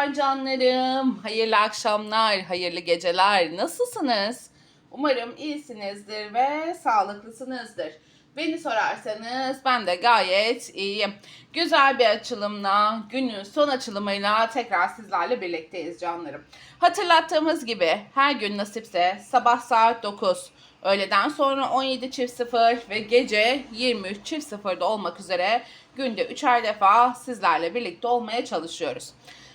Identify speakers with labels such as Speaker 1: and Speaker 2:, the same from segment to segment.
Speaker 1: Merhabalar canlarım. Hayırlı akşamlar, hayırlı geceler. Nasılsınız? Umarım iyisinizdir ve sağlıklısınızdır. Beni sorarsanız ben de gayet iyiyim. Güzel bir açılımla, günün son açılımıyla tekrar sizlerle birlikteyiz canlarım. Hatırlattığımız gibi her gün nasipse sabah saat 9, öğleden sonra 17.00 ve gece 23.00'da olmak üzere günde üçer defa sizlerle birlikte olmaya çalışıyoruz.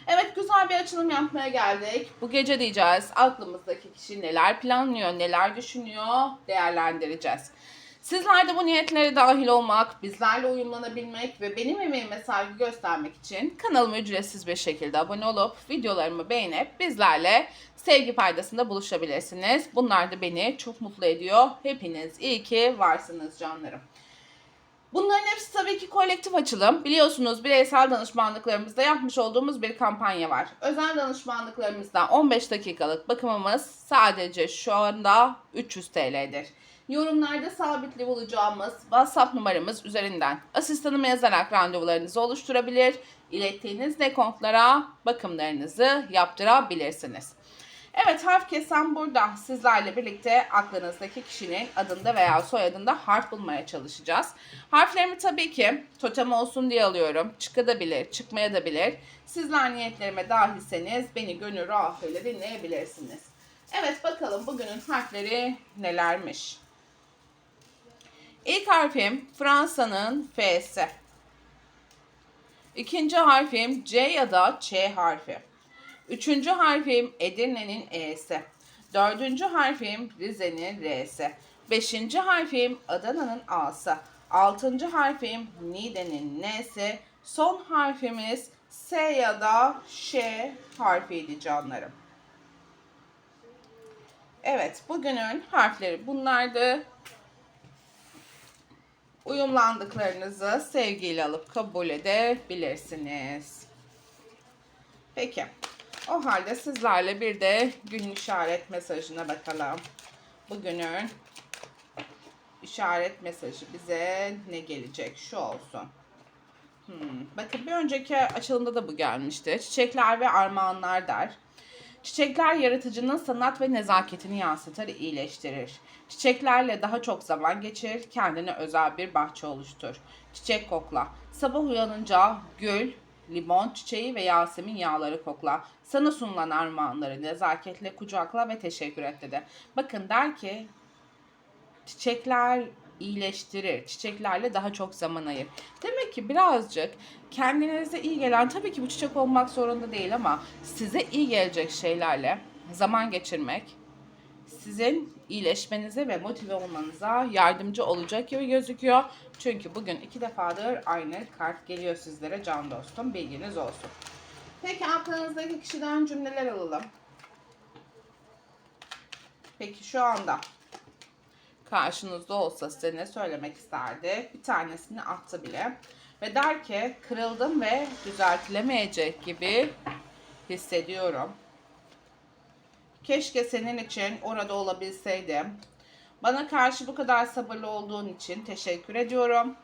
Speaker 1: Evet güzel bir açılım yapmaya geldik. Bu gece diyeceğiz aklımızdaki kişi neler planlıyor, neler düşünüyor değerlendireceğiz. Sizler de bu niyetlere dahil olmak, bizlerle uyumlanabilmek ve benim emeğime saygı göstermek için kanalıma ücretsiz bir şekilde abone olup videolarımı beğenip bizlerle sevgi paydasında buluşabilirsiniz. Bunlar da beni çok mutlu ediyor. Hepiniz iyi ki varsınız canlarım. Bunların hepsi tabii ki kolektif açılım. Biliyorsunuz bireysel danışmanlıklarımızda yapmış olduğumuz bir kampanya var. Özel danışmanlıklarımızda 15 dakikalık bakımımız sadece şu anda 300 TL'dir. Yorumlarda sabitli bulacağımız WhatsApp numaramız üzerinden asistanıma yazarak randevularınızı oluşturabilir, ilettiğiniz dekontlara bakımlarınızı yaptırabilirsiniz. Evet harf kesen burada sizlerle birlikte aklınızdaki kişinin adında veya soyadında harf bulmaya çalışacağız. Harflerimi tabii ki totem olsun diye alıyorum. Çıkabilir, çıkmaya da bilir. Sizler niyetlerime dahilseniz beni gönül rahatlığıyla dinleyebilirsiniz. Evet bakalım bugünün harfleri nelermiş. İlk harfim Fransa'nın F'si. İkinci harfim C ya da Ç harfi. Üçüncü harfim Edirne'nin E'si. Dördüncü harfim Rize'nin R'si. Beşinci harfim Adana'nın A'sı. Altıncı harfim Niğde'nin N'si. Son harfimiz S ya da Ş harfiydi canlarım. Evet, bugünün harfleri bunlardı. Uyumlandıklarınızı sevgiyle alıp kabul edebilirsiniz. Peki. O halde sizlerle bir de gün işaret mesajına bakalım. Bugünün işaret mesajı bize ne gelecek? Şu olsun. Hmm. Bakın bir önceki açılımda da bu gelmişti. Çiçekler ve armağanlar der. Çiçekler yaratıcının sanat ve nezaketini yansıtır, iyileştirir. Çiçeklerle daha çok zaman geçir, kendine özel bir bahçe oluştur. Çiçek kokla. Sabah uyanınca gül, limon çiçeği ve yasemin yağları kokla. Sana sunulan armağanları nezaketle kucakla ve teşekkür et dedi. Bakın der ki çiçekler iyileştirir. Çiçeklerle daha çok zaman ayır. Demek ki birazcık kendinize iyi gelen tabii ki bu çiçek olmak zorunda değil ama size iyi gelecek şeylerle zaman geçirmek sizin iyileşmenize ve motive olmanıza yardımcı olacak gibi gözüküyor. Çünkü bugün iki defadır aynı kart geliyor sizlere can dostum. Bilginiz olsun. Peki aklınızdaki kişiden cümleler alalım. Peki şu anda karşınızda olsa size ne söylemek isterdi? Bir tanesini attı bile. Ve der ki kırıldım ve düzeltilemeyecek gibi hissediyorum. Keşke senin için orada olabilseydim. Bana karşı bu kadar sabırlı olduğun için teşekkür ediyorum.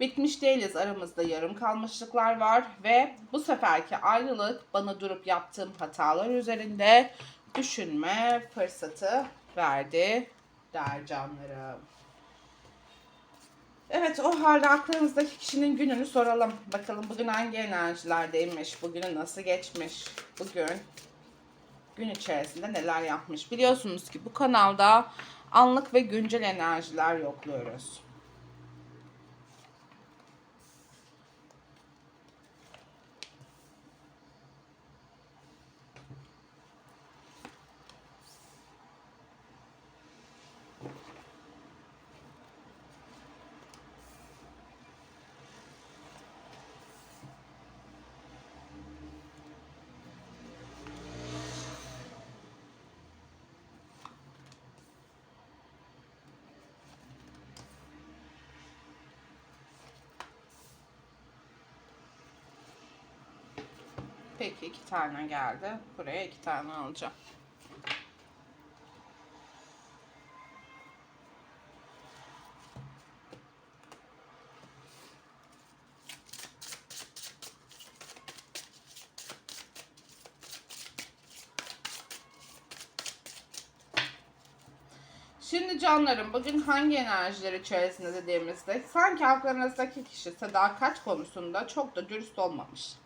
Speaker 1: Bitmiş değiliz aramızda yarım kalmışlıklar var ve bu seferki ayrılık bana durup yaptığım hatalar üzerinde düşünme fırsatı verdi der canlarım. Evet o halde aklınızdaki kişinin gününü soralım. Bakalım bugün hangi enerjilerdeymiş, bugünü nasıl geçmiş, bugün gün içerisinde neler yapmış. Biliyorsunuz ki bu kanalda anlık ve güncel enerjiler yokluyoruz. Peki iki tane geldi. Buraya iki tane alacağım. Şimdi canlarım bugün hangi enerjileri içerisinde dediğimizde sanki aklınızdaki kişi sadakat konusunda çok da dürüst olmamış.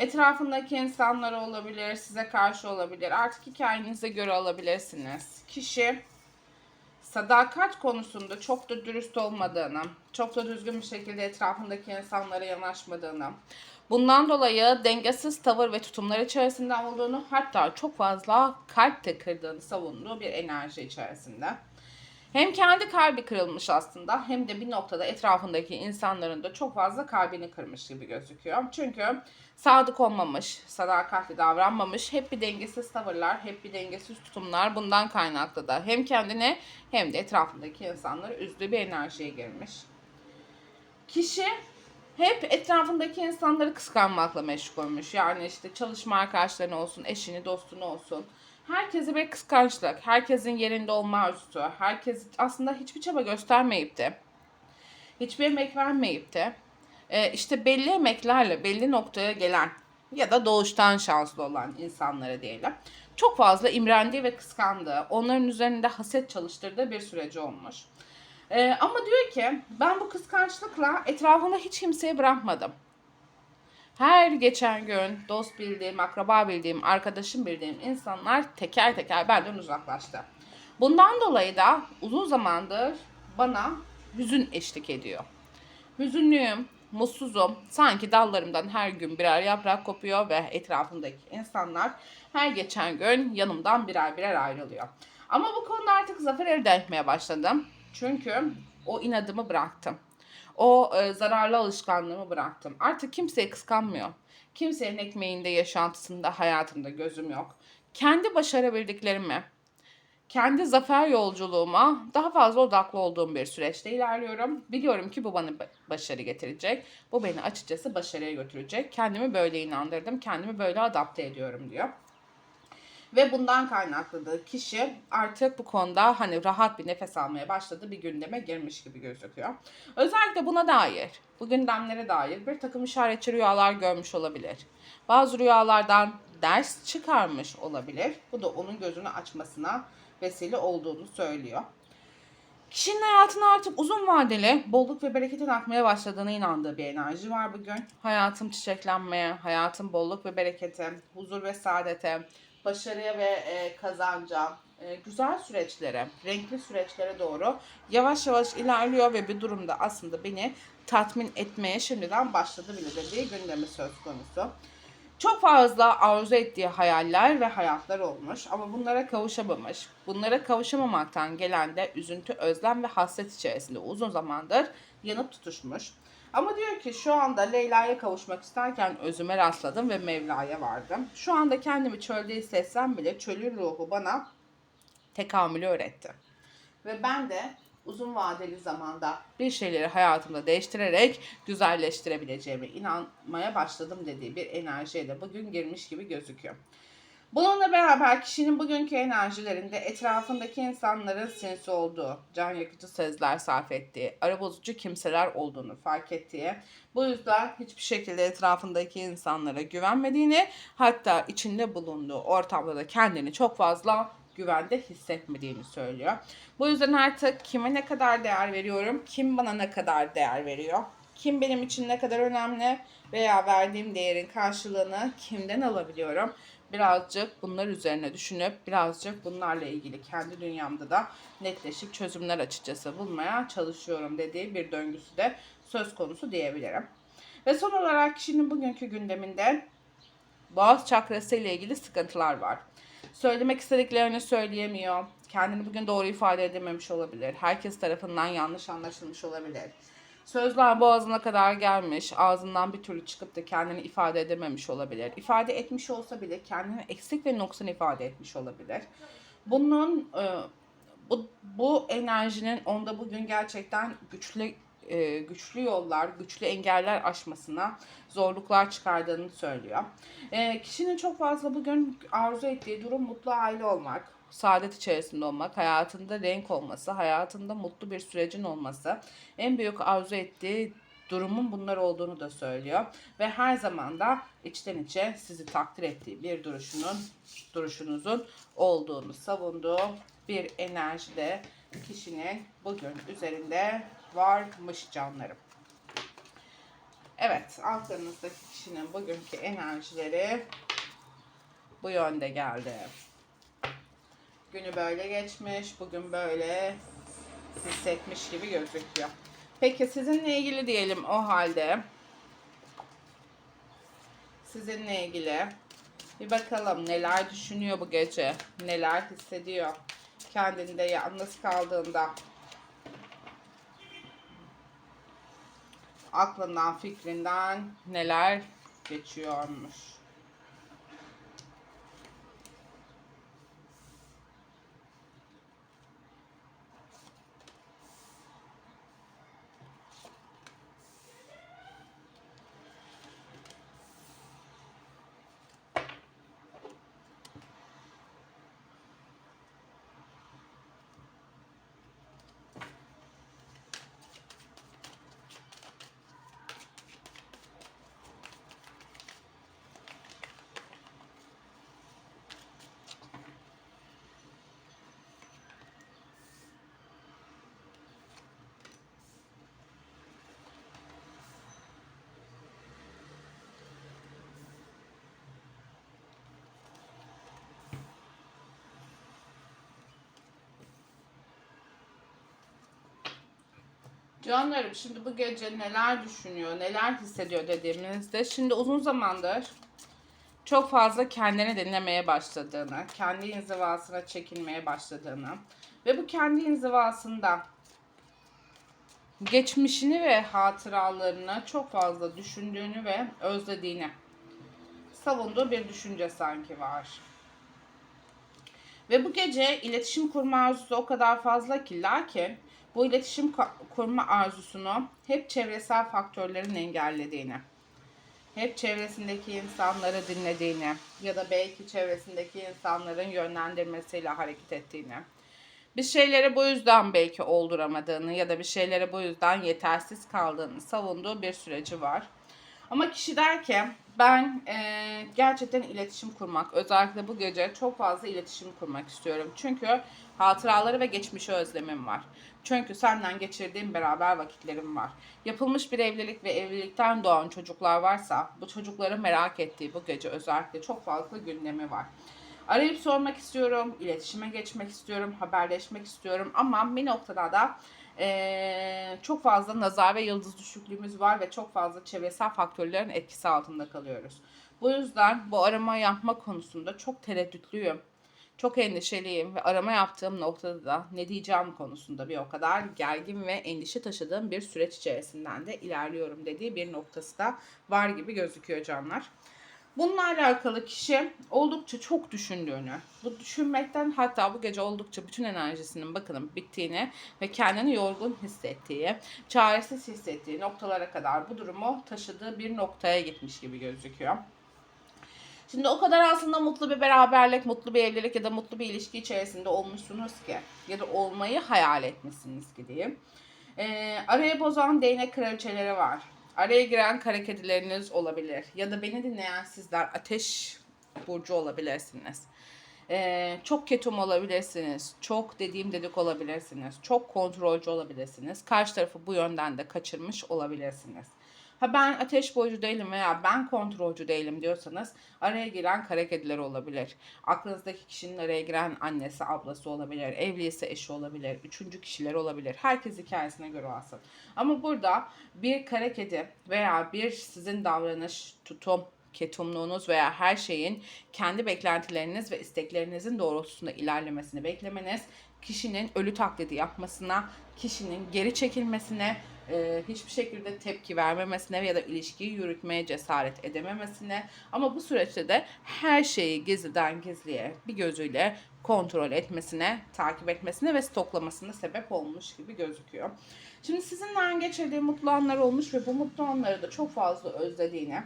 Speaker 1: Etrafındaki insanlar olabilir, size karşı olabilir. Artık hikayenize göre alabilirsiniz. Kişi sadakat konusunda çok da dürüst olmadığını, çok da düzgün bir şekilde etrafındaki insanlara yanaşmadığını, bundan dolayı dengesiz tavır ve tutumlar içerisinde olduğunu, hatta çok fazla kalp de kırdığını savunduğu bir enerji içerisinde. Hem kendi kalbi kırılmış aslında hem de bir noktada etrafındaki insanların da çok fazla kalbini kırmış gibi gözüküyor. Çünkü sadık olmamış, sadakatli davranmamış, hep bir dengesiz tavırlar, hep bir dengesiz tutumlar bundan kaynaklı da hem kendine hem de etrafındaki insanları üzdüğü bir enerjiye girmiş. Kişi hep etrafındaki insanları kıskanmakla meşgulmüş. Yani işte çalışma arkadaşlarını olsun, eşini, dostunu olsun. Herkese bir kıskançlık, herkesin yerinde olma arzusu, herkes aslında hiçbir çaba göstermeyip de, hiçbir emek vermeyip de, e, işte belli emeklerle belli noktaya gelen ya da doğuştan şanslı olan insanlara diyelim. Çok fazla imrendiği ve kıskandığı, onların üzerinde haset çalıştırdığı bir süreci olmuş. Ee, ama diyor ki ben bu kıskançlıkla etrafımda hiç kimseye bırakmadım. Her geçen gün dost bildiğim, akraba bildiğim, arkadaşım bildiğim insanlar teker teker benden uzaklaştı. Bundan dolayı da uzun zamandır bana hüzün eşlik ediyor. Hüzünlüyüm, mutsuzum. Sanki dallarımdan her gün birer yaprak kopuyor ve etrafımdaki insanlar her geçen gün yanımdan birer birer ayrılıyor. Ama bu konuda artık zafer elde etmeye başladım. Çünkü o inadımı bıraktım. O e, zararlı alışkanlığımı bıraktım. Artık kimseyi kıskanmıyor. Kimsenin ekmeğinde, yaşantısında, hayatımda gözüm yok. Kendi başarabildiklerimi, kendi zafer yolculuğuma daha fazla odaklı olduğum bir süreçte ilerliyorum. Biliyorum ki bu bana başarı getirecek. Bu beni açıkçası başarıya götürecek. Kendimi böyle inandırdım. Kendimi böyle adapte ediyorum diyor. Ve bundan kaynaklı kişi artık bu konuda hani rahat bir nefes almaya başladı bir gündeme girmiş gibi gözüküyor. Özellikle buna dair, bu gündemlere dair bir takım işaretçi rüyalar görmüş olabilir. Bazı rüyalardan ders çıkarmış olabilir. Bu da onun gözünü açmasına vesile olduğunu söylüyor. Kişinin hayatına artık uzun vadeli bolluk ve bereketin akmaya başladığına inandığı bir enerji var bugün. Hayatım çiçeklenmeye, hayatım bolluk ve berekete, huzur ve saadete, başarıya ve e, kazanca, e, güzel süreçlere, renkli süreçlere doğru yavaş yavaş ilerliyor ve bir durumda aslında beni tatmin etmeye şimdiden başladı bile dediği gündemi söz konusu. Çok fazla arzu ettiği hayaller ve hayatlar olmuş ama bunlara kavuşamamış. Bunlara kavuşamamaktan gelen de üzüntü, özlem ve hasret içerisinde uzun zamandır yanıp tutuşmuş. Ama diyor ki şu anda Leyla'ya kavuşmak isterken özüme rastladım ve Mevla'ya vardım. Şu anda kendimi çölde hissetsem bile çölün ruhu bana tekamülü öğretti. Ve ben de uzun vadeli zamanda bir şeyleri hayatımda değiştirerek güzelleştirebileceğime inanmaya başladım dediği bir enerjiye de bugün girmiş gibi gözüküyor. Bununla beraber kişinin bugünkü enerjilerinde etrafındaki insanların sinsi olduğu, can yakıcı sözler sarf ettiği, ara bozucu kimseler olduğunu fark ettiği, bu yüzden hiçbir şekilde etrafındaki insanlara güvenmediğini, hatta içinde bulunduğu ortamda da kendini çok fazla güvende hissetmediğini söylüyor. Bu yüzden artık kime ne kadar değer veriyorum, kim bana ne kadar değer veriyor, kim benim için ne kadar önemli veya verdiğim değerin karşılığını kimden alabiliyorum? Birazcık bunlar üzerine düşünüp birazcık bunlarla ilgili kendi dünyamda da netleşik çözümler açıkçası bulmaya çalışıyorum dediği bir döngüsü de söz konusu diyebilirim. Ve son olarak kişinin bugünkü gündeminde boğaz çakrası ile ilgili sıkıntılar var. Söylemek istediklerini söyleyemiyor. Kendini bugün doğru ifade edememiş olabilir. Herkes tarafından yanlış anlaşılmış olabilir Sözler boğazına kadar gelmiş, ağzından bir türlü çıkıp da kendini ifade edememiş olabilir. İfade etmiş olsa bile kendini eksik ve noksan ifade etmiş olabilir. Bunun e, bu, bu enerjinin onda bugün gerçekten güçlü e, güçlü yollar, güçlü engeller aşmasına zorluklar çıkardığını söylüyor. E, kişinin çok fazla bugün arzu ettiği durum mutlu aile olmak, saadet içerisinde olmak, hayatında renk olması, hayatında mutlu bir sürecin olması en büyük arzu ettiği durumun bunlar olduğunu da söylüyor. Ve her zaman da içten içe sizi takdir ettiği bir duruşunun, duruşunuzun olduğunu savunduğu bir enerjide kişinin bugün üzerinde varmış canlarım. Evet, aklınızdaki kişinin bugünkü enerjileri bu yönde geldi. Günü böyle geçmiş, bugün böyle hissetmiş gibi gözüküyor. Peki sizinle ilgili diyelim o halde. Sizinle ilgili bir bakalım neler düşünüyor bu gece, neler hissediyor kendinde yalnız kaldığında. Aklından, fikrinden neler geçiyormuş. Canlarım şimdi bu gece neler düşünüyor, neler hissediyor dediğimizde şimdi uzun zamandır çok fazla kendini dinlemeye başladığını, kendi inzivasına çekilmeye başladığını ve bu kendi inzivasında geçmişini ve hatıralarını çok fazla düşündüğünü ve özlediğini savunduğu bir düşünce sanki var. Ve bu gece iletişim kurma arzusu o kadar fazla ki lakin bu iletişim kurma arzusunu hep çevresel faktörlerin engellediğini, hep çevresindeki insanları dinlediğini ya da belki çevresindeki insanların yönlendirmesiyle hareket ettiğini, bir şeyleri bu yüzden belki olduramadığını ya da bir şeyleri bu yüzden yetersiz kaldığını savunduğu bir süreci var. Ama kişi der ki ben eee, gerçekten iletişim kurmak, özellikle bu gece çok fazla iletişim kurmak istiyorum. Çünkü hatıraları ve geçmişi özlemim var. Çünkü senden geçirdiğim beraber vakitlerim var. Yapılmış bir evlilik ve evlilikten doğan çocuklar varsa bu çocukları merak ettiği bu gece özellikle çok fazla gündemi var. Arayıp sormak istiyorum, iletişime geçmek istiyorum, haberleşmek istiyorum ama bir noktada da eee, çok fazla nazar ve yıldız düşüklüğümüz var ve çok fazla çevresel faktörlerin etkisi altında kalıyoruz. Bu yüzden bu arama yapma konusunda çok tereddütlüyüm. Çok endişeliyim ve arama yaptığım noktada da ne diyeceğim konusunda bir o kadar gergin ve endişe taşıdığım bir süreç içerisinden de ilerliyorum dediği bir noktası da var gibi gözüküyor canlar. Bununla alakalı kişi oldukça çok düşündüğünü, bu düşünmekten hatta bu gece oldukça bütün enerjisinin bakınım bittiğini ve kendini yorgun hissettiği, çaresiz hissettiği noktalara kadar bu durumu taşıdığı bir noktaya gitmiş gibi gözüküyor. Şimdi o kadar aslında mutlu bir beraberlik, mutlu bir evlilik ya da mutlu bir ilişki içerisinde olmuşsunuz ki ya da olmayı hayal etmişsiniz ki diyeyim. Ee, araya bozan değnek kraliçeleri var. Araya giren kara kedileriniz olabilir. Ya da beni dinleyen sizler ateş burcu olabilirsiniz. Ee, çok ketum olabilirsiniz. Çok dediğim dedik olabilirsiniz. Çok kontrolcü olabilirsiniz. Karşı tarafı bu yönden de kaçırmış olabilirsiniz. Ha ben ateş boyucu değilim veya ben kontrolcü değilim diyorsanız araya giren kara kediler olabilir. Aklınızdaki kişinin araya giren annesi, ablası olabilir. Evliyse eşi olabilir. Üçüncü kişiler olabilir. Herkes hikayesine göre alsın. Ama burada bir kara kedi veya bir sizin davranış, tutum, ketumluğunuz veya her şeyin kendi beklentileriniz ve isteklerinizin doğrultusunda ilerlemesini beklemeniz kişinin ölü taklidi yapmasına, kişinin geri çekilmesine, e, hiçbir şekilde tepki vermemesine ya da ilişkiyi yürütmeye cesaret edememesine ama bu süreçte de her şeyi gizliden gizliye bir gözüyle kontrol etmesine, takip etmesine ve stoklamasına sebep olmuş gibi gözüküyor. Şimdi sizinle geçirdiği mutlu anlar olmuş ve bu mutlu anları da çok fazla özlediğini,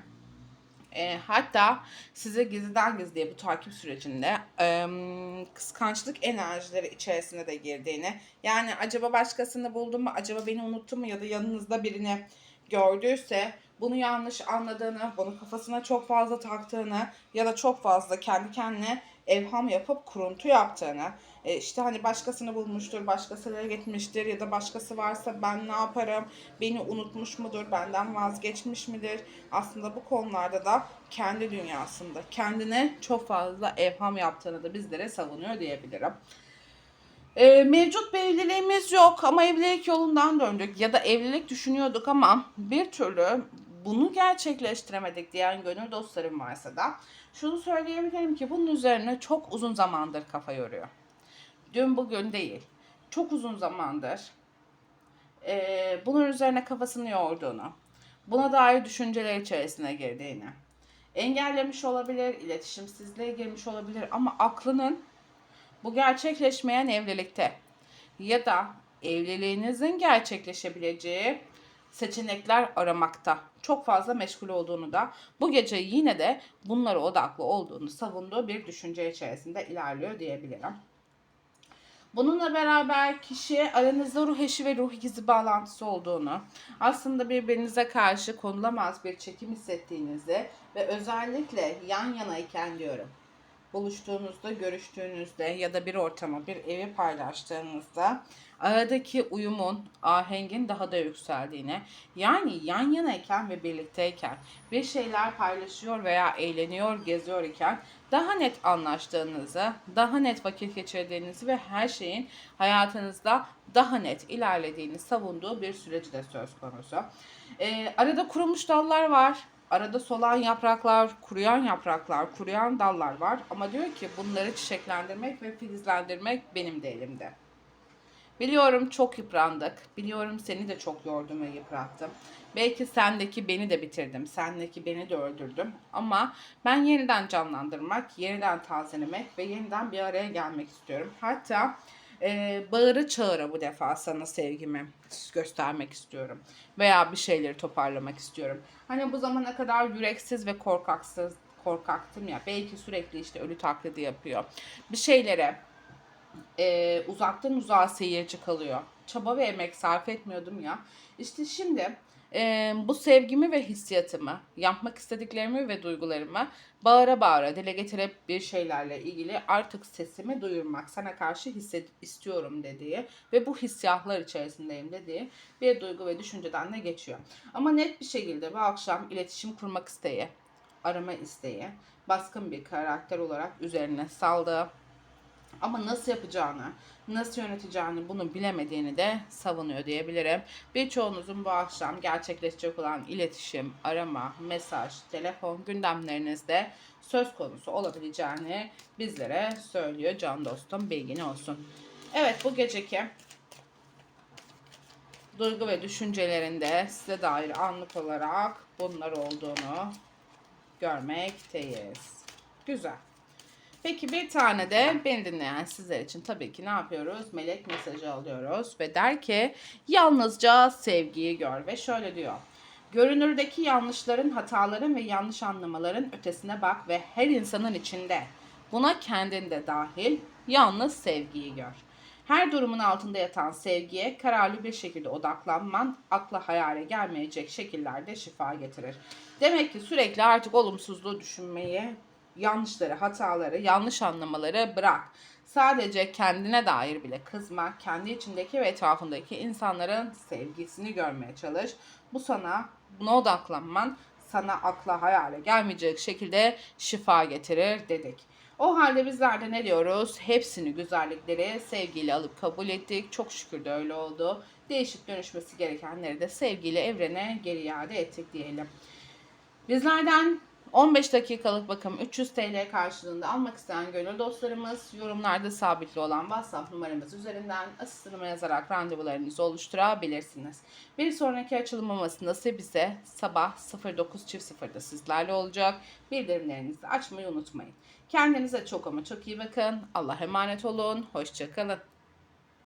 Speaker 1: e, hatta size gizliden gizliye bu takip sürecinde e, kıskançlık enerjileri içerisine de girdiğini yani acaba başkasını buldu mu acaba beni unuttu mu ya da yanınızda birini gördüyse bunu yanlış anladığını, bunu kafasına çok fazla taktığını ya da çok fazla kendi kendine evham yapıp kuruntu yaptığını, e, işte hani başkasını bulmuştur, başkasıyla gitmiştir ya da başkası varsa ben ne yaparım, beni unutmuş mudur, benden vazgeçmiş midir? Aslında bu konularda da kendi dünyasında kendine çok fazla evham yaptığını da bizlere savunuyor diyebilirim. E, mevcut bir evliliğimiz yok ama evlilik yolundan döndük ya da evlilik düşünüyorduk ama bir türlü bunu gerçekleştiremedik diyen gönül dostlarım varsa da şunu söyleyebilirim ki bunun üzerine çok uzun zamandır kafa yoruyor. Dün bugün değil. Çok uzun zamandır e, bunun üzerine kafasını yorduğunu, buna dair düşünceler içerisine girdiğini, engellemiş olabilir, iletişimsizliğe girmiş olabilir ama aklının bu gerçekleşmeyen evlilikte ya da evliliğinizin gerçekleşebileceği seçenekler aramakta çok fazla meşgul olduğunu da bu gece yine de bunlara odaklı olduğunu savunduğu bir düşünce içerisinde ilerliyor diyebilirim. Bununla beraber kişi aranızda ruh eşi ve ruh ikizi bağlantısı olduğunu, aslında birbirinize karşı konulamaz bir çekim hissettiğinizi ve özellikle yan yanayken diyorum buluştuğunuzda, görüştüğünüzde ya da bir ortamı, bir evi paylaştığınızda aradaki uyumun, ahengin daha da yükseldiğine, yani yan yanayken ve birlikteyken bir şeyler paylaşıyor veya eğleniyor, geziyor iken daha net anlaştığınızı, daha net vakit geçirdiğinizi ve her şeyin hayatınızda daha net ilerlediğini savunduğu bir süreci de söz konusu. Ee, arada kurumuş dallar var. Arada solan yapraklar, kuruyan yapraklar, kuruyan dallar var. Ama diyor ki bunları çiçeklendirmek ve filizlendirmek benim de elimde. Biliyorum çok yıprandık. Biliyorum seni de çok yordum ve yıprattım. Belki sendeki beni de bitirdim. Sendeki beni de öldürdüm. Ama ben yeniden canlandırmak, yeniden tazelemek ve yeniden bir araya gelmek istiyorum. Hatta e, bağırı çağıra bu defa sana sevgimi göstermek istiyorum. Veya bir şeyleri toparlamak istiyorum. Hani bu zamana kadar yüreksiz ve korkaksız korkaktım ya. Belki sürekli işte ölü taklidi yapıyor. Bir şeylere e, uzaktan uzağa seyirci kalıyor. Çaba ve emek sarf etmiyordum ya. İşte şimdi e, bu sevgimi ve hissiyatımı, yapmak istediklerimi ve duygularımı bağıra bağıra dile getirip bir şeylerle ilgili artık sesimi duyurmak, sana karşı hisset istiyorum dediği ve bu hissiyatlar içerisindeyim dediği bir duygu ve düşünceden de geçiyor. Ama net bir şekilde bu akşam iletişim kurmak isteği, arama isteği, baskın bir karakter olarak üzerine saldığı ama nasıl yapacağını, nasıl yöneteceğini bunu bilemediğini de savunuyor diyebilirim. Birçoğunuzun bu akşam gerçekleşecek olan iletişim, arama, mesaj, telefon gündemlerinizde söz konusu olabileceğini bizlere söylüyor can dostum bilgin olsun. Evet bu geceki duygu ve düşüncelerinde size dair anlık olarak bunlar olduğunu görmekteyiz. Güzel. Peki bir tane de beni dinleyen sizler için tabii ki ne yapıyoruz? Melek mesajı alıyoruz ve der ki yalnızca sevgiyi gör ve şöyle diyor. Görünürdeki yanlışların, hataların ve yanlış anlamaların ötesine bak ve her insanın içinde buna kendin de dahil yalnız sevgiyi gör. Her durumun altında yatan sevgiye kararlı bir şekilde odaklanman akla hayale gelmeyecek şekillerde şifa getirir. Demek ki sürekli artık olumsuzluğu düşünmeyi yanlışları, hataları, yanlış anlamaları bırak. Sadece kendine dair bile kızma, kendi içindeki ve etrafındaki insanların sevgisini görmeye çalış. Bu sana, buna odaklanman sana akla hayale gelmeyecek şekilde şifa getirir dedik. O halde bizler de ne diyoruz? Hepsini güzellikleri sevgiyle alıp kabul ettik. Çok şükür de öyle oldu. Değişik dönüşmesi gerekenleri de sevgiyle evrene geri iade ettik diyelim. Bizlerden 15 dakikalık bakım 300 TL karşılığında almak isteyen gönül dostlarımız yorumlarda sabitli olan WhatsApp numaramız üzerinden asistanıma yazarak randevularınızı oluşturabilirsiniz. Bir sonraki açılımımız nasip ise sabah 09.00'da sizlerle olacak. Bildirimlerinizi açmayı unutmayın. Kendinize çok ama çok iyi bakın. Allah emanet olun. Hoşçakalın.